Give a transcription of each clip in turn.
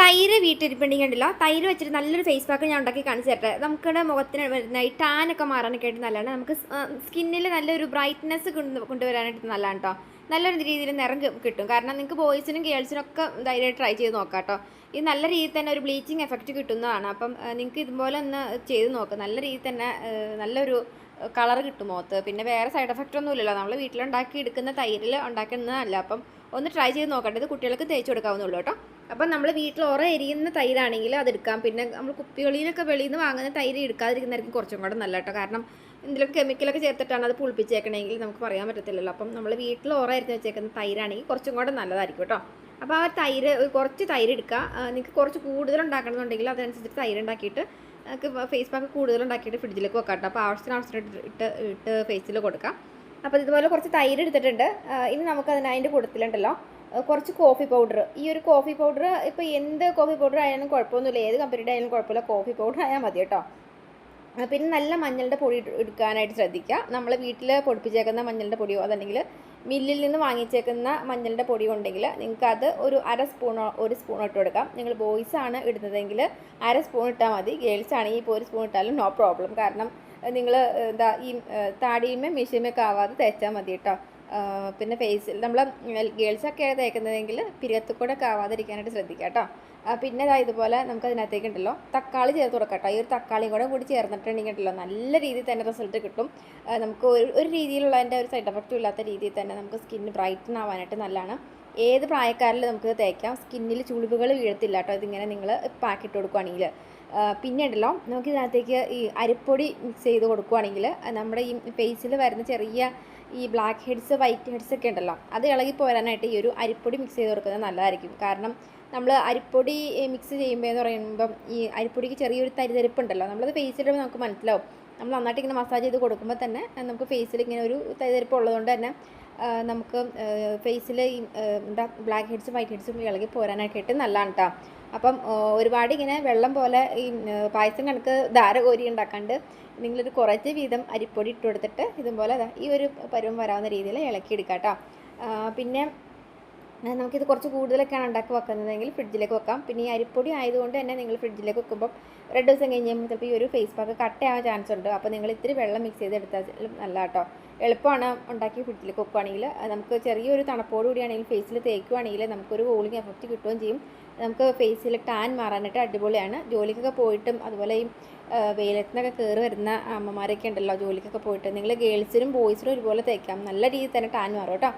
തൈര് വീട്ടിരിപ്പുണ്ടെങ്കിൽ ഉണ്ടല്ലോ തൈര് വെച്ചിട്ട് നല്ലൊരു ഫേസ് പാക്ക് ഞാൻ ഉണ്ടാക്കി കാണിച്ചു തരട്ടെ. നമുക്കിവിടെ മുഖത്തിന് വരുന്ന ഈ ടാനൊക്കെ മാറാനൊക്കെ ആയിട്ട് നല്ലതാണ്. നമുക്ക് സ്കിന്നിൽ നല്ലൊരു ബ്രൈറ്റ്നെസ് കൊണ്ടുവരാനായിട്ട് നല്ലതാണ് കേട്ടോ നല്ലൊരു രീതിയിൽ നിറം കിട്ടും. കാരണം നിങ്ങൾക്ക് ബോയ്സിനും ഗേൾസിനും ഒക്കെ ധൈര്യമായിട്ട് ട്രൈ ചെയ്ത് നോക്കാം കേട്ടോ ഇത് നല്ല രീതിയിൽ തന്നെ ഒരു ബ്ലീച്ചിങ് എഫക്റ്റ് കിട്ടുന്നതാണ്. അപ്പം നിങ്ങൾക്ക് ഇതുപോലെ ഒന്ന് ചെയ്ത് നോക്കാം. നല്ല രീതിയിൽ തന്നെ നല്ലൊരു കളർ കിട്ടും മുഖത്ത്. പിന്നെ വേറെ സൈഡ് എഫക്റ്റ് ഒന്നും ഇല്ലല്ലോ. നമ്മൾ വീട്ടിലുണ്ടാക്കി എടുക്കുന്ന തൈരിൽ ഉണ്ടാക്കുന്നതല്ല. അപ്പം ഒന്ന് ട്രൈ ചെയ്ത് നോക്കേണ്ടത് കുട്ടികൾക്ക് തേച്ച് കൊടുക്കാവുന്നുള്ളൂ കേട്ടോ അപ്പം നമ്മൾ വീട്ടിൽ ഓറ എരിയുന്ന തൈരാണെങ്കിൽ അതെടുക്കാം. പിന്നെ നമ്മൾ കുപ്പികളിലൊക്കെ വെളിയിൽ നിന്ന് വാങ്ങുന്ന തൈര് എടുക്കാതിരിക്കുന്നതായിരിക്കും കുറച്ചും കൂടെ നല്ല കേട്ടോ കാരണം എന്തെങ്കിലും കെമിക്കലൊക്കെ ചേർത്തിട്ടാണ് അത് പുളിപ്പിച്ചേക്കണമെങ്കിൽ നമുക്ക് പറയാൻ പറ്റത്തില്ലല്ലോ. അപ്പം നമ്മൾ വീട്ടിൽ ഉറ അരിഞ്ഞ് വെച്ചേക്കുന്ന തൈരാണെങ്കിൽ കുറച്ചും കൂടെ നല്ലതായിരിക്കും കേട്ടോ അപ്പോൾ ആ തൈര് കുറച്ച് തൈര് എടുക്കുക നിങ്ങൾക്ക് കുറച്ച് കൂടുതൽ ഉണ്ടാക്കണമെന്നുണ്ടെങ്കിൽ അതനുസരിച്ച് തൈര് ഉണ്ടാക്കിയിട്ട് നമുക്ക് ഫേസ് പാക്ക് കൂടുതൽ ഉണ്ടാക്കിയിട്ട് ഫ്രിഡ്ജിലേക്ക് വെക്കാം കേട്ടോ അപ്പോൾ ആവശ്യത്തിന് ആവശ്യത്തിന് ഇട്ട് ഇട്ട് ഫേസിൽ കൊടുക്കാം. അപ്പോൾ ഇതുപോലെ കുറച്ച് തൈര് എടുത്തിട്ടുണ്ട്. ഇനി നമുക്ക് അതിന് അതിന്റെ കൂട്ടത്തിലുണ്ടല്ലോ. കുറച്ച് കോഫി പൗഡർ ഈ ഒരു കോഫി പൗഡർ ഇപ്പോൾ എന്ത് കോഫി പൗഡർ ആയാലും കുഴപ്പമൊന്നുമില്ല. ഏത് കമ്പനിയുടെ ആയാലും കുഴപ്പമില്ല. കോഫി പൗഡർ ആയാൽ മതി കേട്ടോ. പിന്നെ നല്ല മഞ്ഞളുടെ പൊടി എടുക്കാനായിട്ട് ശ്രദ്ധിക്കുക. നമ്മൾ വീട്ടിൽ പൊടിപ്പിച്ചേക്കുന്ന മഞ്ഞളുടെ പൊടിയോ അതല്ലെങ്കിൽ മില്ലിൽ നിന്ന് വാങ്ങിച്ചേക്കുന്ന മഞ്ഞളുടെ പൊടിയോ ഉണ്ടെങ്കിൽ നിങ്ങൾക്ക് അത് ഒരു അര സ്പൂണോ ഒരു സ്പൂൺ ഇട്ട് കൊടുക്കാം. നിങ്ങൾ ബോയ്സ് ആണ് ഇടുന്നതെങ്കിൽ അര സ്പൂൺ ഇട്ടാൽ മതി. ഗേൾസ് ആണെങ്കിൽ ഇപ്പോൾ ഒരു സ്പൂൺ ഇട്ടാലും നോ പ്രോബ്ലം കാരണം നിങ്ങൾ എന്താ ഈ താടിയുമേ മീശയുമൊക്കെ ആവാതെ തേച്ചാൽ മതി കേട്ടോ. പിന്നെ ഫേസിൽ നമ്മൾ ഗേൾസൊക്കെയാണ് തേക്കുന്നതെങ്കിൽ പിരിയത്ത് കൂടെ ഒക്കെ ആവാതിരിക്കാനായിട്ട് ശ്രദ്ധിക്കുക കേട്ടോ. പിന്നെ ഇതാ ഇതുപോലെ നമുക്ക് അതിനകത്തേക്ക് ഉണ്ടല്ലോ തക്കാളി ചേർത്ത് കൊടുക്കാം കേട്ടോ. ഈ ഒരു തക്കാളിയും കൂടെ കൂടി ചേർന്നിട്ടുണ്ടെങ്കിൽ ഉണ്ടല്ലോ നല്ല രീതിയിൽ തന്നെ റിസൾട്ട് കിട്ടും. നമുക്ക് ഒരു ഒരു രീതിയിലുള്ള ഒരു സൈഡ് എഫക്റ്റും ഇല്ലാത്ത രീതിയിൽ തന്നെ നമുക്ക് സ്കിന്ന് ബ്രൈറ്റൻ ആവാനായിട്ട് നല്ലതാണ്. ഏത് പ്രായക്കാരിലും നമുക്ക് തേക്കാം? സ്കിന്നിൽ ചുളിവുകൾ വീഴത്തില്ല കേട്ടോ. ഇതിങ്ങനെ നിങ്ങൾ പാക്കിട്ട് കൊടുക്കുകയാണെങ്കിൽ പിന്നെ ഉണ്ടല്ലോ നമുക്ക് ഇതിനകത്തേക്ക് ഈ അരിപ്പൊടി മിക്സ് ചെയ്ത് കൊടുക്കുകയാണെങ്കിൽ നമ്മുടെ ഈ ഫേസിൽ വരുന്ന ചെറിയ ഈ ബ്ലാക്ക് ഹെഡ്സ് വൈറ്റ് ഹെഡ്സ് ഒക്കെ ഉണ്ടല്ലോ അത് ഇളകി പോരാനായിട്ട് ഈ ഒരു അരിപ്പൊടി മിക്സ് ചെയ്ത് കൊടുക്കുന്നത് നല്ലതായിരിക്കും. കാരണം നമ്മൾ അരിപ്പൊടി മിക്സ് ചെയ്യുമ്പോൾ എന്ന് പറയുമ്പം ഈ അരിപ്പൊടിക്ക് ചെറിയൊരു തരിതരിപ്പുണ്ടല്ലോ നമ്മളത് ഫേസിലിടുമ്പോൾ നമുക്ക് മനസ്സിലാവും. നമ്മൾ നന്നായിട്ട് ഇങ്ങനെ മസാജ് ചെയ്ത് കൊടുക്കുമ്പോൾ തന്നെ നമുക്ക് ഫേസിൽ ഇങ്ങനെ ഒരു തരിതരിപ്പ് ഉള്ളതുകൊണ്ട് തന്നെ നമുക്ക് ഫേസിൽ എന്താ ബ്ലാക്ക് ഹെഡ്സും വൈറ്റ് ഹെഡ്സും ഇളകി പോരാനായിട്ട് നല്ലതാണ് കേട്ടോ അപ്പം ഒരുപാട് ഇങ്ങനെ വെള്ളം പോലെ ഈ പായസം കണക്ക് ധാര കോരി ഉണ്ടാക്കാണ്ട് നിങ്ങളൊരു കുറച്ച് വീതം അരിപ്പൊടി ഇട്ട് കൊടുത്തിട്ട് ഇതുപോലെ ഈ ഒരു പരുവം വരാവുന്ന രീതിയിൽ ഇളക്കി എടുക്കാം കേട്ടോ പിന്നെ നമുക്കിത് കുറച്ച് കൂടുതലൊക്കെയാണ് ഉണ്ടാക്കി വെക്കുന്നതെങ്കിൽ ഫ്രിഡ്ജിലേക്ക് വെക്കാം. പിന്നെ ഈ അരിപ്പൊടി ആയതുകൊണ്ട് തന്നെ നിങ്ങൾ ഫ്രിഡ്ജിലേക്ക് വെക്കുമ്പോൾ രണ്ട് ദിവസം കഴിഞ്ഞാൽ ചിലപ്പോൾ ഈ ഒരു ഫേസ് പാക്ക് കട്ടയാവാൻ ചാൻസ് ഉണ്ട്. അപ്പോൾ നിങ്ങൾ ഇത്തിരി വെള്ളം മിക്സ് ചെയ്തെടുത്താൽ നല്ല കേട്ടോ എളുപ്പമാണ് ഉണ്ടാക്കി ഫ്രിഡ്ജിലേക്ക് വെക്കുകയാണെങ്കിൽ നമുക്ക് ചെറിയൊരു തണുപ്പോട് കൂടിയാണെങ്കിൽ ഫേസിൽ തേക്കുകയാണെങ്കിൽ നമുക്കൊരു കൂളിംഗ് എഫക്റ്റ് കിട്ടുകയും ചെയ്യും. നമുക്ക് ഫേസിൽ ടാൻ മാറാനായിട്ട് അടിപൊളിയാണ്. ജോലിക്കൊക്കെ പോയിട്ടും അതുപോലെ ഈ വെയിലത്തിനൊക്കെ കയറി വരുന്ന അമ്മമാരൊക്കെ ഉണ്ടല്ലോ ജോലിക്കൊക്കെ പോയിട്ട്. നിങ്ങൾ ഗേൾസിനും ബോയ്സിനും ഒരുപോലെ തേക്കാം. നല്ല രീതിയിൽ തന്നെ ടാൻ മാറും കേട്ടോ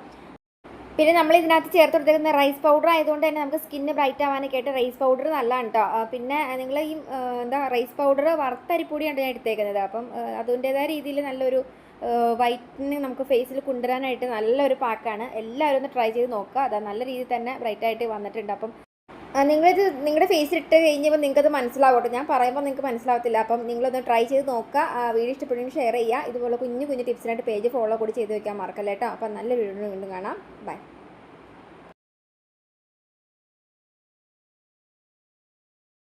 പിന്നെ നമ്മൾ ഇതിനകത്ത് ചേർത്ത് കൊടുത്തേക്കുന്ന റൈസ് പൗഡർ ആയതുകൊണ്ട് തന്നെ നമുക്ക് സ്കിന്ന് ബ്രൈറ്റ് ആവാനൊക്കെ ആയിട്ട് റൈസ് പൗഡർ നല്ലതാണ് കേട്ടോ പിന്നെ നിങ്ങൾ ഈ എന്താ റൈസ് പൗഡർ വറുത്തരിപ്പൊടിയാണ് ഞാൻ എടുത്തേക്കുന്നത്. അപ്പം അതിന്റേതായ രീതിയിൽ നല്ലൊരു വൈറ്റിന് നമുക്ക് ഫേസിൽ കൊണ്ടുവരാനായിട്ട് നല്ലൊരു പാക്കാണ്. എല്ലാവരും ഒന്ന് ട്രൈ ചെയ്ത് നോക്കുക. അതാ നല്ല രീതിയിൽ തന്നെ ബ്രൈറ്റായിട്ട് വന്നിട്ടുണ്ട്. അപ്പം നിങ്ങളിത് നിങ്ങളുടെ ഫേസിൽ ഇട്ട് കഴിഞ്ഞപ്പോൾ നിങ്ങൾക്കത് മനസ്സിലാവട്ടെ. ഞാൻ പറയുമ്പോൾ നിങ്ങൾക്ക് മനസ്സിലാവത്തില്ല. അപ്പം നിങ്ങളൊന്ന് ട്രൈ ചെയ്ത് നോക്കുക. വീഡിയോ ഇഷ്ടപ്പെടുന്ന ഷെയർ ചെയ്യുക. ഇതുപോലെ കുഞ്ഞു കുഞ്ഞു ടിപ്സിനായിട്ട് പേജ് ഫോളോ കൂടി ചെയ്ത് വെക്കാൻ മറക്കല്ലേട്ടോ അപ്പം നല്ല വീഡിയോ വീണ്ടും കാണാം. ബൈ